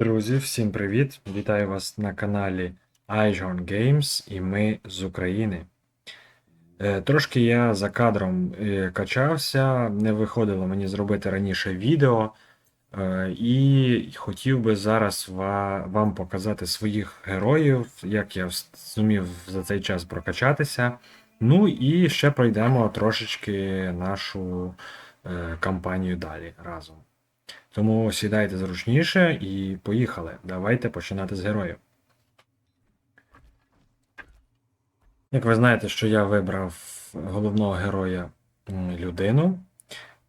Друзі, всім привіт! Вітаю вас на каналі iJohn Games і ми з України. Е, Трошки я за кадром е, качався, не виходило мені зробити раніше відео. Е, І хотів би зараз вам показати своїх героїв, як я зумів за цей час прокачатися. Ну і ще пройдемо трошечки нашу кампанію далі разом. Тому сідайте зручніше і поїхали. Давайте починати з героїв. Як ви знаєте, що я вибрав головного героя людину.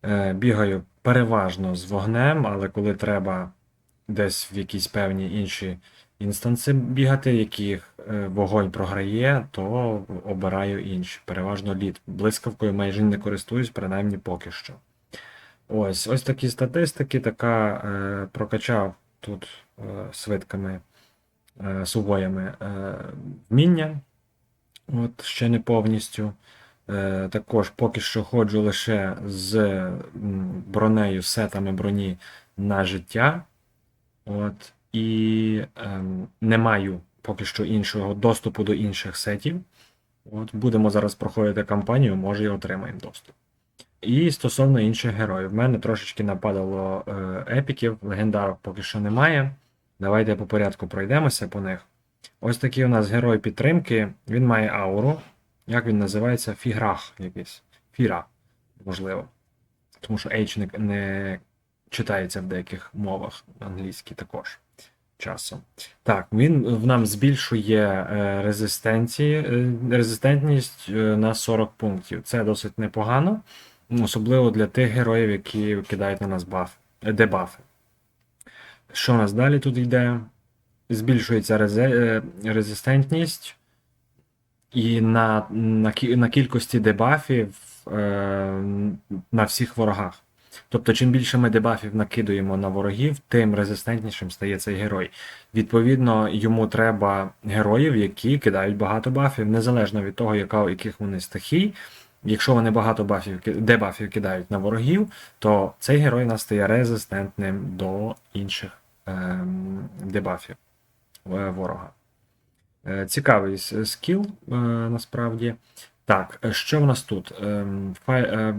Е, Бігаю переважно з вогнем, але коли треба десь в якісь певні інші інстанси бігати, яких е, вогонь програє, то обираю інші. Переважно лід. Блискавкою майже не користуюсь, принаймні поки що. Ось, ось такі статистики, така е, прокачав тут е, свитками, е, сувоями е, вміння. От, ще не повністю. Е, також поки що ходжу лише з бронею, сетами броні на життя. От, і ем, не маю поки що іншого доступу до інших сетів. От, будемо зараз проходити кампанію, може і отримаємо доступ. І стосовно інших героїв, в мене трошечки нападало е, епіків, легендарок поки що немає. Давайте по порядку пройдемося по них. Ось такий у нас герой підтримки. Він має ауру. Як він називається? Фіграх якийсь. Фіра, можливо. Тому що H не, не читається в деяких мовах, англійській також часом. Так, він в нам збільшує е, резистенції, е, резистентність на 40 пунктів. Це досить непогано. Особливо для тих героїв, які кидають на нас баф, е, дебафи. Що у нас далі тут йде? Збільшується резе, е, резистентність, і на, на, на кількості дебафів е, на всіх ворогах. Тобто, чим більше ми дебафів накидуємо на ворогів, тим резистентнішим стає цей герой. Відповідно, йому треба героїв, які кидають багато бафів, незалежно від того, яка, яких вони стихій. Якщо вони багато бафів, дебафів кидають на ворогів, то цей герой у нас стає резистентним до інших ем, дебафів е, ворога. Е, Цікавий скіл, е, насправді. Так, е, що в нас тут? Фай, е,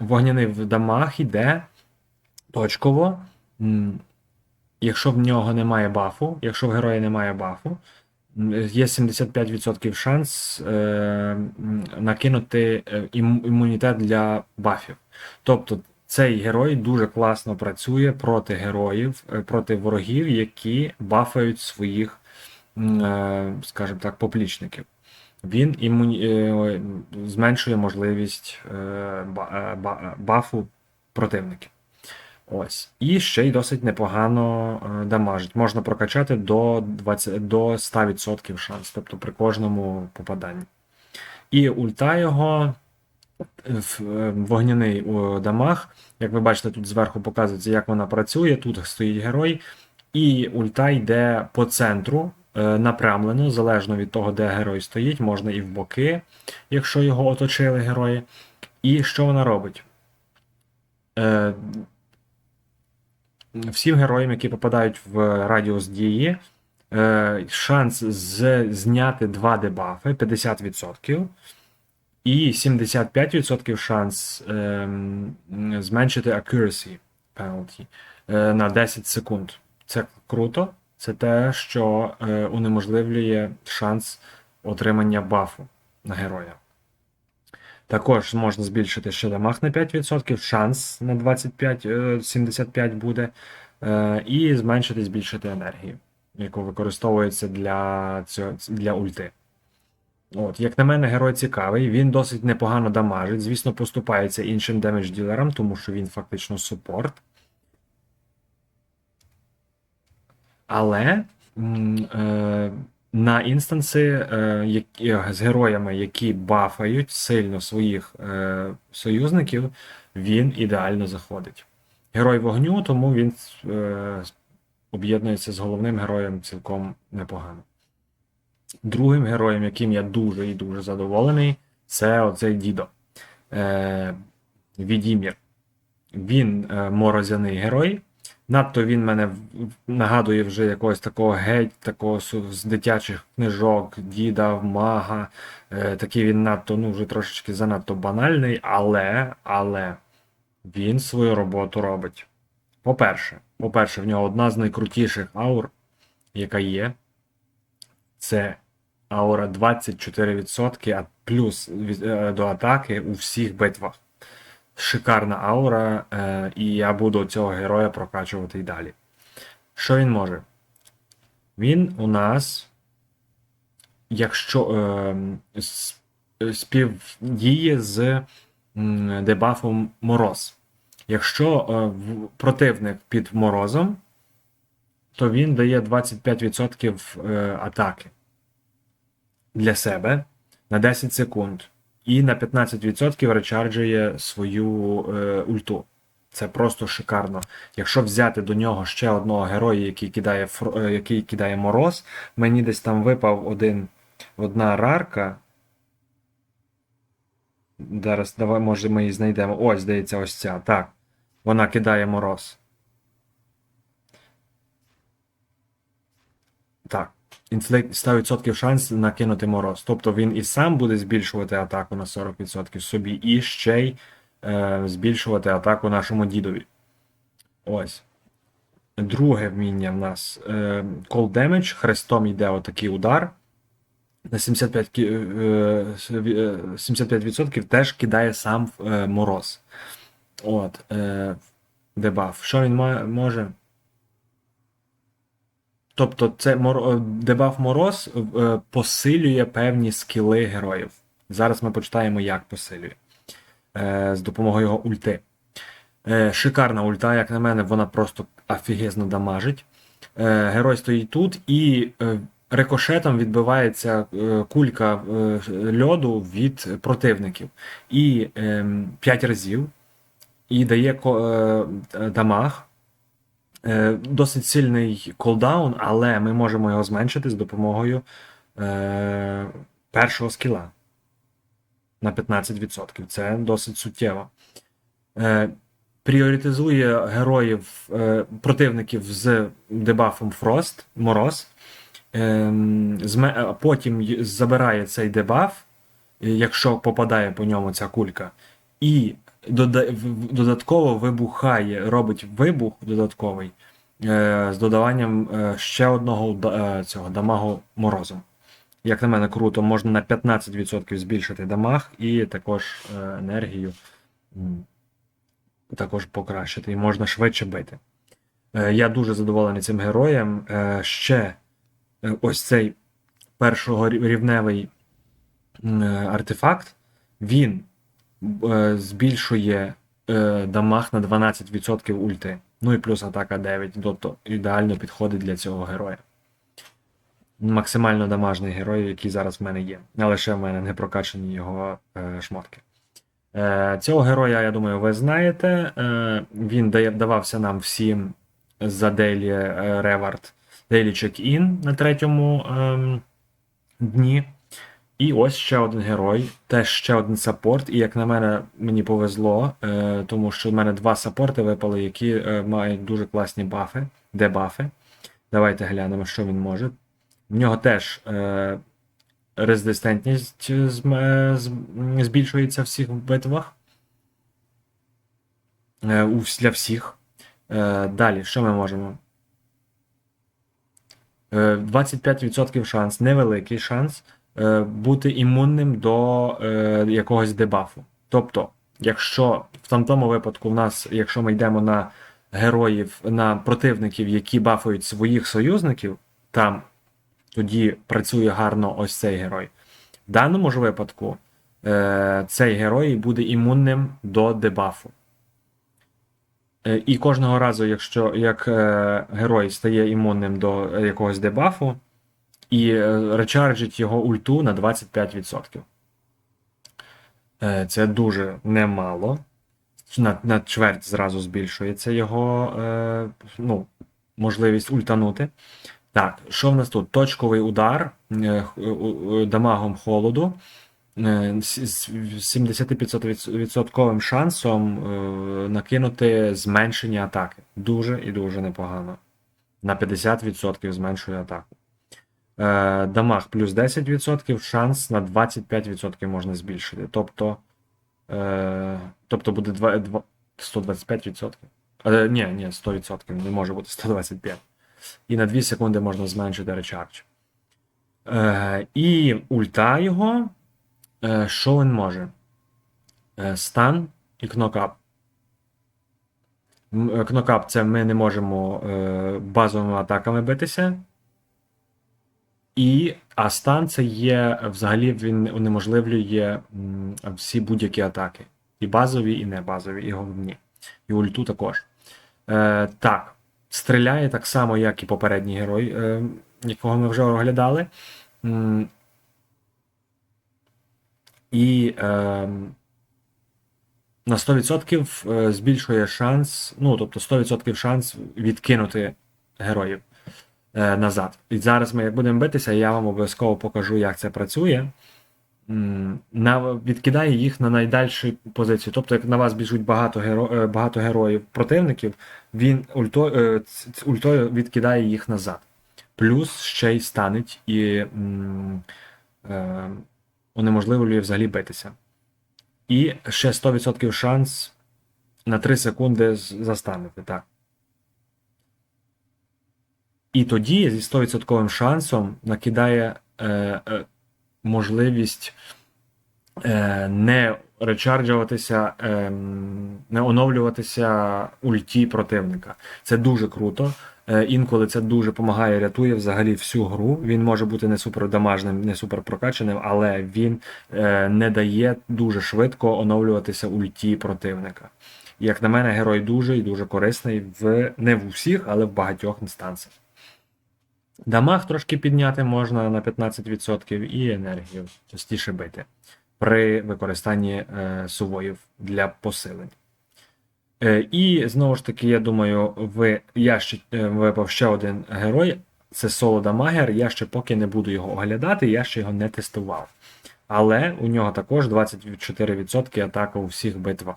вогняний в дамаг іде точково. Якщо в нього немає бафу, якщо в героя немає бафу, є 75% шанс е, накинути е, ім- імунітет для бафів. Тобто цей герой дуже класно працює проти героїв, е, проти ворогів, які бафають своїх, е, скажімо так, поплічників. Він імуні... е, зменшує можливість ба- бафу противників. Ось. І ще й досить непогано е, дамажить. Можна прокачати до 20, до 100% шанс, тобто при кожному попаданні. І ульта його в- е, вогняний у дамаг. Як ви бачите, тут зверху показується, як вона працює. Тут стоїть герой, і ульта йде по центру е, напрямлено, залежно від того, де герой стоїть, можна і в боки, якщо його оточили герої. І що вона робить? Всім героям, які попадають в радіус дії, е, шанс зняти два дебафи 50%. І 75% шанс ем, зменшити accuracy penalty е, на 10 секунд. Це круто. Це те, що е, унеможливлює шанс отримання бафу на героя. Також можна збільшити ще дамаг на 5%, шанс на 25, е, 75 буде, е, і зменшити, збільшити енергію, яку використовується для, цього, для ульти. От, як на мене, герой цікавий, він досить непогано дамажить. Звісно, поступається іншим демедж ділерам, тому що він фактично супорт. Але е, на інстанси е, які, з героями, які бафають сильно своїх е, союзників, він ідеально заходить. Герой вогню, тому він е, об'єднується з головним героєм цілком непогано. Другим героєм, яким я дуже і дуже задоволений, це оцей Дідо. Е, Відімір. Він е, морозяний герой. Надто він мене нагадує вже якогось такого геть, такого з дитячих книжок, діда, мага. Е, такий він надто, ну, вже трошечки занадто банальний, але, але він свою роботу робить. По-перше, по-перше, в нього одна з найкрутіших аур, яка є. Це аура 24%, плюс е, до атаки у всіх битвах. Шикарна аура, е, і я буду цього героя прокачувати і далі. Що він може? Він у нас, якщо е, співдіє з дебафом Мороз. Якщо е, противник під морозом, то він дає 25% е, атаки для себе на 10 секунд. І на 15% речарджує свою е, ульту. Це просто шикарно. Якщо взяти до нього ще одного героя, який кидає, фр- е, який кидає мороз, мені десь там випав один, одна рарка. Зараз давай, може, ми її знайдемо. Ось, здається, ось ця. Так. Вона кидає мороз. Так. Інфлект 100% шанс накинути мороз. Тобто він і сам буде збільшувати атаку на 40% собі, і ще й е, збільшувати атаку нашому дідові. Ось. Друге вміння в нас е, Cold Damage. Хрестом йде отакий удар. На 75%, е, с- ві- е, 75% теж кидає сам е, мороз. От. Е, дебаф. Що він може? Тобто, це мор... дебаф мороз е, посилює певні скіли героїв. Зараз ми почитаємо, як посилює е, з допомогою його ульти. Е, шикарна ульта, як на мене, вона просто офігезно дамажить. Е, герой стоїть тут і е, рикошетом відбивається е, кулька е, льоду від противників. І е, 5 разів. І дає е, дамаг. Е, Досить сильний колдаун, але ми можемо його зменшити з допомогою е, першого скіла на 15%. Це досить суттєво. Е, пріоритизує героїв е, противників з дебафом Frost, Мороз. Е, потім забирає цей дебаф, якщо попадає по ньому ця кулька. І додатково вибухає, робить вибух додатковий е, з додаванням е, ще одного е, цього дамагу морозом. Як на мене, круто, можна на 15% збільшити дамаг і також енергію також покращити, і можна швидше бити. Я дуже задоволений цим героєм. Ще ось цей першорівневий м, е, артефакт, він збільшує е, дамаг на 12% ульти. Ну і плюс атака 9, тобто ідеально підходить для цього героя. Максимально дамажний герой, який зараз в мене є. Але ще в мене не прокачані його е, шмотки. Е, цього героя, я думаю, ви знаєте. Е, він давався нам всім за Daily е, Reward, Daily Check-in на третьому ем, дні. І ось ще один герой, теж ще один саппорт. І як на мене, мені повезло, е, тому що в мене два саппорти випали, які е, мають дуже класні бафи, дебафи. Давайте глянемо, що він може. В нього теж е, резистентність зме- з- збільшується в всіх битвах. Е, для всіх. Е, далі, що ми можемо? Е, 25% шанс, невеликий шанс е, бути імунним до е, якогось дебафу. Тобто, якщо в там тому випадку в нас, якщо ми йдемо на героїв, на противників, які бафують своїх союзників, там тоді працює гарно ось цей герой. В даному ж випадку е, цей герой буде імунним до дебафу. Е, І кожного разу, якщо як е, герой стає імунним до е, якогось дебафу, і е, речарджить його ульту на 25%. Е, Це дуже немало. На, на чверть зразу збільшується його е, ну, можливість ультанути. Так, що в нас тут? Точковий удар е, у- дамагом холоду. е, з 75% шансом е, накинути зменшення атаки. Дуже і дуже непогано. На 50% зменшує атаку. Е, Дамаг плюс 10%, шанс на 25% можна збільшити. Тобто, е, тобто буде 2, 2, 125%. Е, ні, ні, 100%, не може бути 125. І на 2 секунди можна зменшити речардж. Е, і ульта його. Е, що він може? Е, стан і кнокап. Е, Кнокап це ми не можемо е, базовими атаками битися. І а стан це є взагалі він унеможливлює всі будь-які атаки. І базові, і не базові, і головні. І ульту також. Е, так, стріляє так само, як і попередній герой, е, якого ми вже оглядали. І е, на 100% е, збільшує шанс, ну, тобто 100% шанс відкинути героїв назад. І зараз ми, як будемо битися, я вам обов'язково покажу, як це працює. На, відкидає їх на найдальшу позицію. Тобто, як на вас біжуть багато, геро, е, багато героїв противників, він ульто, е, ультою відкидає їх назад. Плюс ще й станеть і е, унеможливлює взагалі битися. І ще 100% шанс на 3 секунди з- застанете. Так. І тоді зі 100% шансом накидає е, е, можливість е, не речарджуватися, е, не оновлюватися ульті противника. Це дуже круто. Е, інколи це дуже допомагає, рятує взагалі всю гру. Він може бути не супердамажним, не суперпрокачаним, але він е, не дає дуже швидко оновлюватися ульті противника. Як на мене, герой дуже і дуже корисний в не в усіх, але в багатьох інстанціях. Дамаг трошки підняти можна на 15% і енергію частіше бити при використанні е, сувоїв для посилень. Е, і знову ж таки, я думаю, ви, я ще е, випав ще один герой. Це соло дамагер. Я ще поки не буду його оглядати, я ще його не тестував. Але у нього також 24% атака у всіх битвах.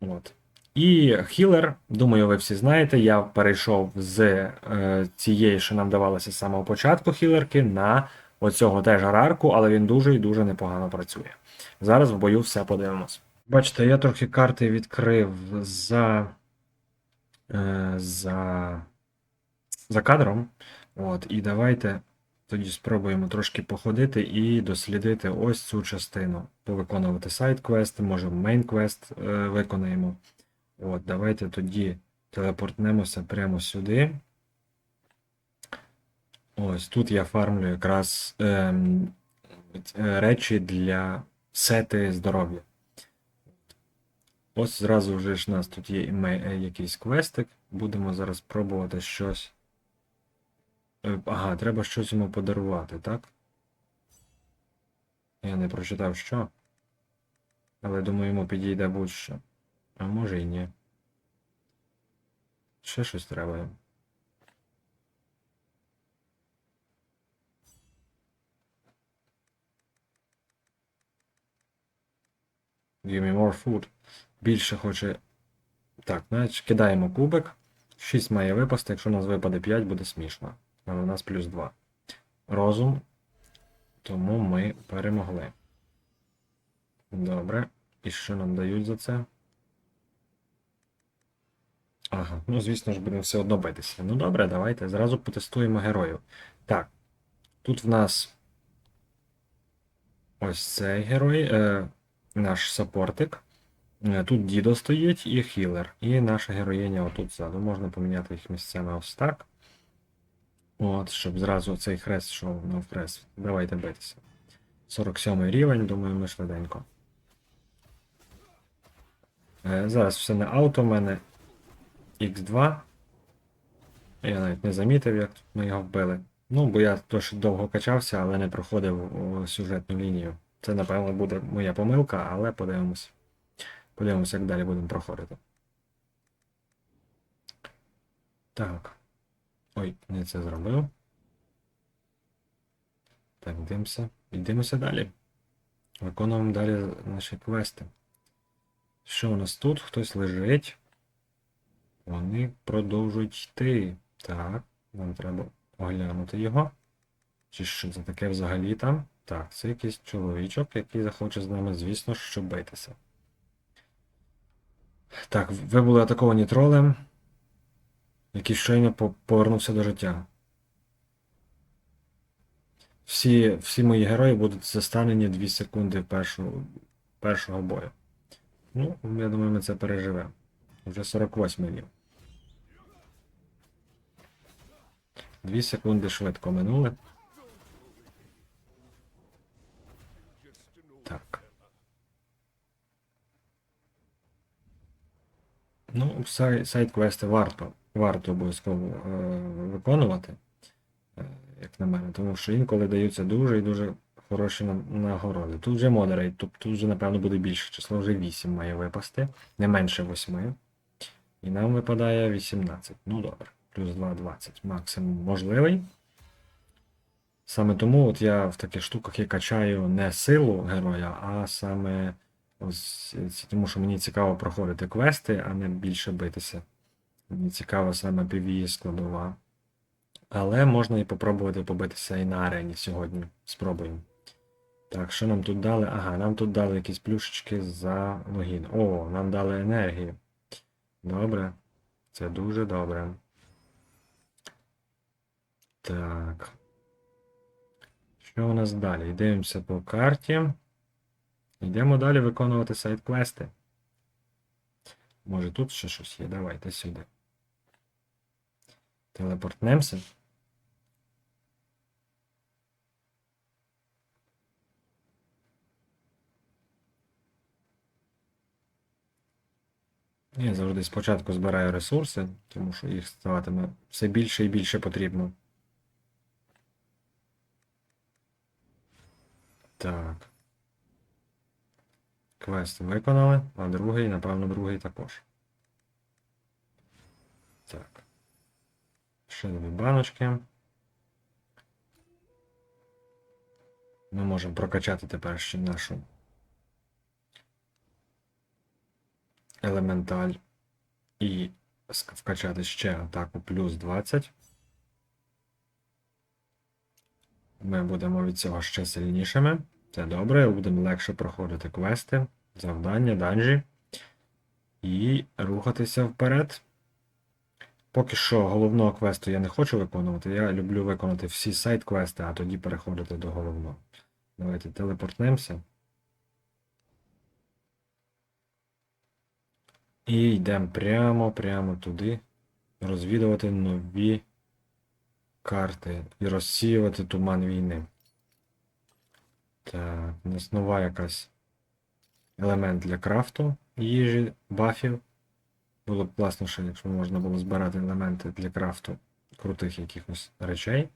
От. І хілер, думаю, ви всі знаєте, я перейшов з е, цієї, що нам давалося з самого початку хілерки, на оцього теж арарку, але він дуже і дуже непогано працює. Зараз в бою все подивимось. Бачите, я трохи карти відкрив за, е, за, за кадром. От, і давайте тоді спробуємо трошки походити і дослідити ось цю частину. Повиконувати сайт-квести, може мейн-квест е, виконаємо. От, давайте тоді телепортнемося прямо сюди. Ось тут я фармлю якраз ем, е, речі для сети здоров'я. Ось зразу вже ж у нас тут є е, якийсь квестик. Будемо зараз пробувати щось. Е, Ага, треба щось йому подарувати, так? Я не прочитав що. Але думаю, йому підійде будь-що. А може і ні. Ще щось треба. Give me more food. Більше хоче. Так, значить, кидаємо кубик. 6 має випасти, якщо у нас випаде 5, буде смішно. Але у нас плюс 2. Розум. Тому ми перемогли. Добре. І що нам дають за це? Ага, ну звісно ж, будемо все одно битися. Ну добре, давайте зразу потестуємо героїв. Так, тут в нас ось цей герой, е, наш саппортик. Е, Тут дідо стоїть і хілер. І наша героїня отут ззаду. Можна поміняти їх місцями ось так. От, щоб зразу цей хрест йшов на хрест. Давайте битися. 47 рівень, думаю, ми швиденько. Е, Зараз все на ауто в мене X2. Я навіть не замітив, як ми його вбили. Ну, бо я досить довго качався, але не проходив сюжетну лінію. Це, напевно, буде моя помилка, але подивимось. Подивимось, як далі будемо проходити. Так. Ой, не це зробив. Так, дивимося. Йдемося далі. Виконуємо далі наші квести. Що у нас тут? Хтось лежить. Вони продовжують йти. Так, нам треба оглянути його. Чи що це таке взагалі там? Так, це якийсь чоловічок, який захоче з нами, звісно, що битися. Так, ви були атаковані тролем, який щойно повернувся до життя. Всі, всі мої герої будуть застанені 2 секунди першого, першого бою. Ну, я думаю, ми це переживемо. Вже 48 рів. 2 секунди швидко минули. Так. Ну, сайт-квести варто, варто обов'язково е, виконувати, е, як на мене, тому що інколи даються дуже і дуже хороші нагороди. Тут вже модерейт, тобто тут вже, напевно, буде більше число, вже 8 має випасти, не менше 8. І нам випадає 18. Ну добре, плюс 2 20. Максимум можливий. Саме тому от я в таких штуках і качаю не силу героя, а саме ось тому, що мені цікаво проходити квести, а не більше битися. Мені цікава саме PvE складова. Але можна і попробувати побитися і на арені сьогодні. Спробуємо. Так, що нам тут дали? Ага, нам тут дали якісь плюшечки за логін. О, нам дали енергію. Добре. Це дуже добре. Так. Що у нас далі? Дивимося по карті. Йдемо далі виконувати сайт-квести. Може тут ще щось є? Давайте сюди. Телепортнемося. Я завжди спочатку збираю ресурси, тому що їх ставатиме все більше і більше потрібно. Так. Квест виконали, а другий, напевно, другий також. Так. Ще дві баночки. Ми можемо прокачати тепер ще нашу елементаль і вкачати ще атаку плюс 20. Ми будемо від цього ще сильнішими. Це добре, будемо легше проходити квести, завдання, данжі і рухатися вперед. Поки що головного квесту я не хочу виконувати. Я люблю виконати всі сайт-квести, а тоді переходити до головного. Давайте телепортнемося. І йдемо прямо-прямо туди. Розвідувати нові карти і розсіювати туман війни. Так, у нас нова якась елемент для крафту їжі, бафів. Було б класно, що якщо можна було збирати елементи для крафту крутих якихось речей.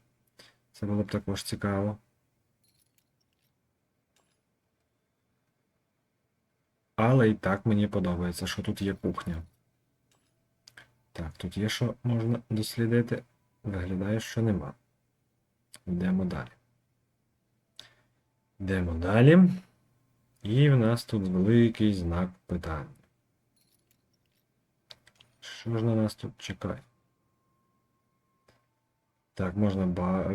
Це було б також цікаво. Але і так мені подобається, що тут є кухня. Так, тут є що можна дослідити. Виглядає, що нема. Йдемо далі. Йдемо далі. І в нас тут великий знак питання. Що ж на нас тут чекає? Так, можна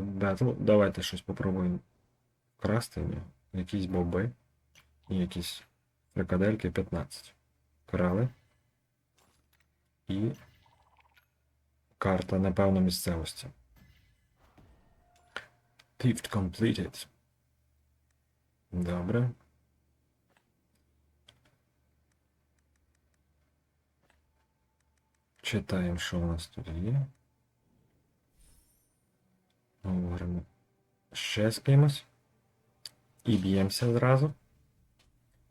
бетл. Давайте щось попробуємо вкрасти. Якісь боби і якісь фрикадельки 15. Крали. І карта, напевно, місцевості. Theft completed. Добре. Читаємо, що у нас тут є. Говоримо ще з кимось. І б'ємося зразу.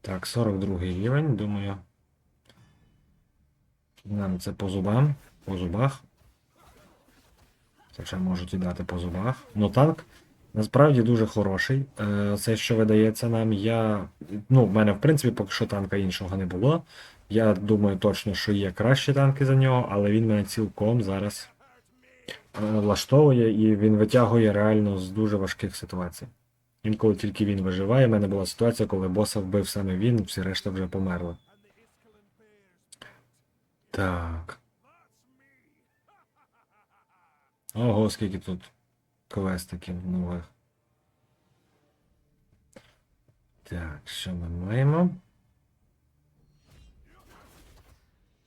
Так, 42 рівень, думаю. Нам це по зубам, по зубах. Це можуть і дати по зубах. Ну танк насправді дуже хороший. Е, Це, що видається нам, я. Ну, в мене, в принципі, поки що танка іншого не було. Я думаю точно, що є кращі танки за нього, але він мене цілком зараз е, влаштовує і він витягує реально з дуже важких ситуацій. Інколи тільки він виживає. У мене була ситуація, коли боса вбив саме він, всі решта вже померли. Так. Ого, скільки тут квестиків нових. Так, що ми маємо?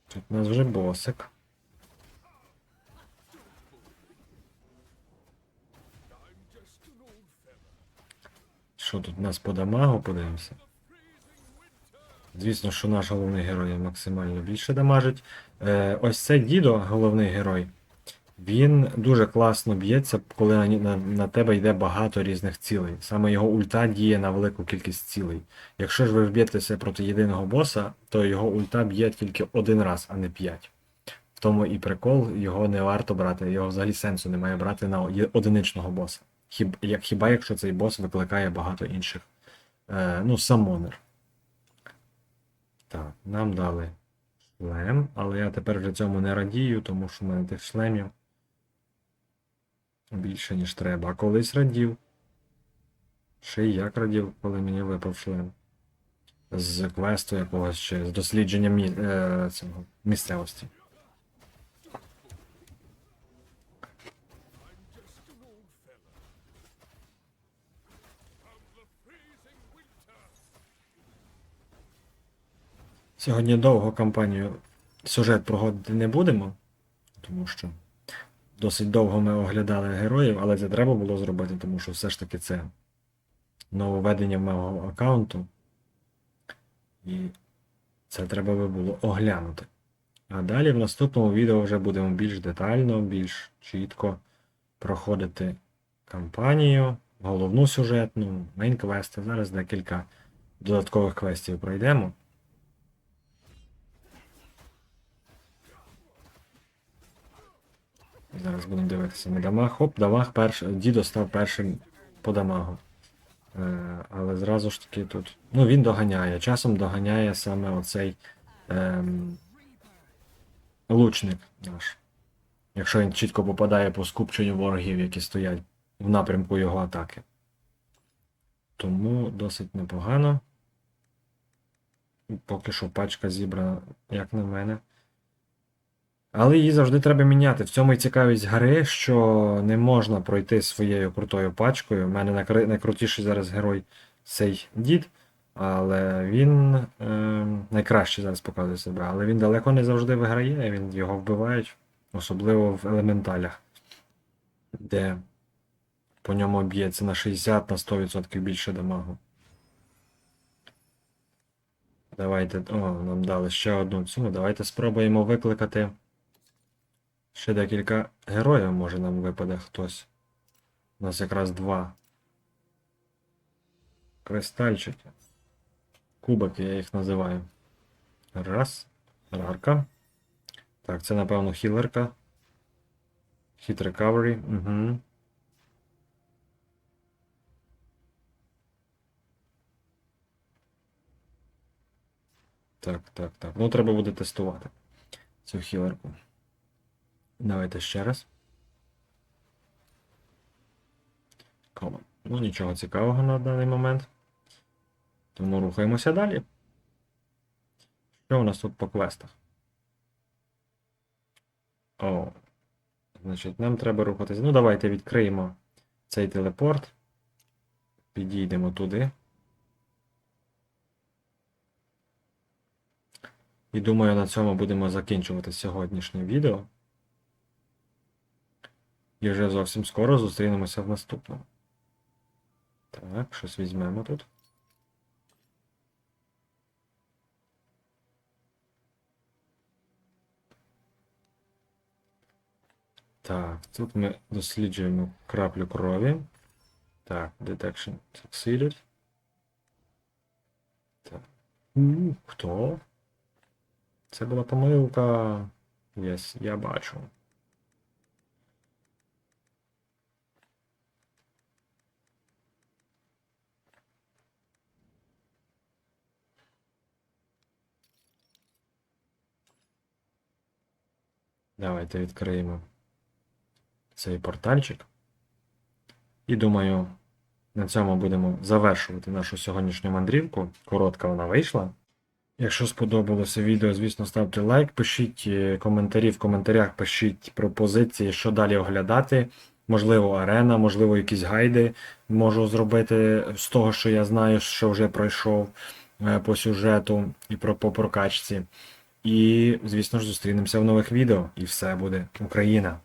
Тут у нас вже босик. Що тут у нас по дамагу, подивимося. Звісно, що наш головний герой максимально більше дамажить. Е, ось цей дідо, головний герой, він дуже класно б'ється, коли на, на, на тебе йде багато різних цілей. Саме його ульта діє на велику кількість цілей. Якщо ж ви вб'єтеся проти єдиного боса, то його ульта б'є тільки один раз, а не п'ять. В тому і прикол, його не варто брати, його взагалі сенсу немає брати на одиничного боса. Хіб, як, хіба якщо цей бос викликає багато інших. Е, ну, самонер. Так, нам дали шлем, але я тепер вже цьому не радію, тому що в мене тих шлемів більше, ніж треба. А колись радів. Ще й як радів, коли мені випав шлем. З квесту якогось чи з дослідження мі... е, цього, місцевості. Сьогодні довго кампанію сюжет проходити не будемо, тому що досить довго ми оглядали героїв, але це треба було зробити, тому що все ж таки це нововведення мого аккаунту. І це треба би було оглянути. А далі в наступному відео вже будемо більш детально, більш чітко проходити кампанію, головну сюжетну, мейн-квести. Зараз декілька додаткових квестів пройдемо. Зараз будемо дивитися на дамаг. Хоп, дамаг перший. Дідо став першим по дамагу. Е, але зразу ж таки тут. Ну, він доганяє. Часом доганяє саме оцей ем, лучник наш. Якщо він чітко попадає по скупченню ворогів, які стоять в напрямку його атаки. Тому досить непогано. Поки що пачка зібрана, як на мене. Але її завжди треба міняти. В цьому і цікавість гри, що не можна пройти своєю крутою пачкою. У мене найкрутіший зараз герой цей дід, але він е, найкраще зараз показує себе. Але він далеко не завжди виграє, він його вбивають, особливо в елементалях, де по ньому б'ється на 60 на 100% більше дамагу. Давайте. О, нам дали ще одну цю. Давайте спробуємо викликати. Ще декілька героїв може нам випаде хтось. У нас якраз два. Кристальчики. Кубики, я їх називаю. Раз. Рарка. Так, це, напевно, хілерка. Hit recovery. Угу. Так, так, так. Ну, треба буде тестувати цю хілерку. Давайте ще раз. Common. Ну, нічого цікавого на даний момент. Тому рухаємося далі. Що у нас тут по квестах? О. Значить, нам треба рухатися. Ну, давайте відкриємо цей телепорт. Підійдемо туди. І думаю, на цьому будемо закінчувати сьогоднішнє відео. І вже зовсім скоро зустрінемося в наступному. Так, щось візьмемо тут. Так, тут ми досліджуємо краплю крові. Так, detection succeeded. Так. Хто? Це була помилка. Yes, я бачу. Давайте відкриємо цей портальчик. І думаю, на цьому будемо завершувати нашу сьогоднішню мандрівку. Коротка вона вийшла. Якщо сподобалося відео, звісно, ставте лайк, пишіть е, коментарі в коментарях, пишіть пропозиції, що далі оглядати. Можливо, арена, можливо, якісь гайди можу зробити з того, що я знаю, що вже пройшов е, по сюжету і про, по прокачці. І, звісно ж, зустрінемося в нових відео. І все буде Україна!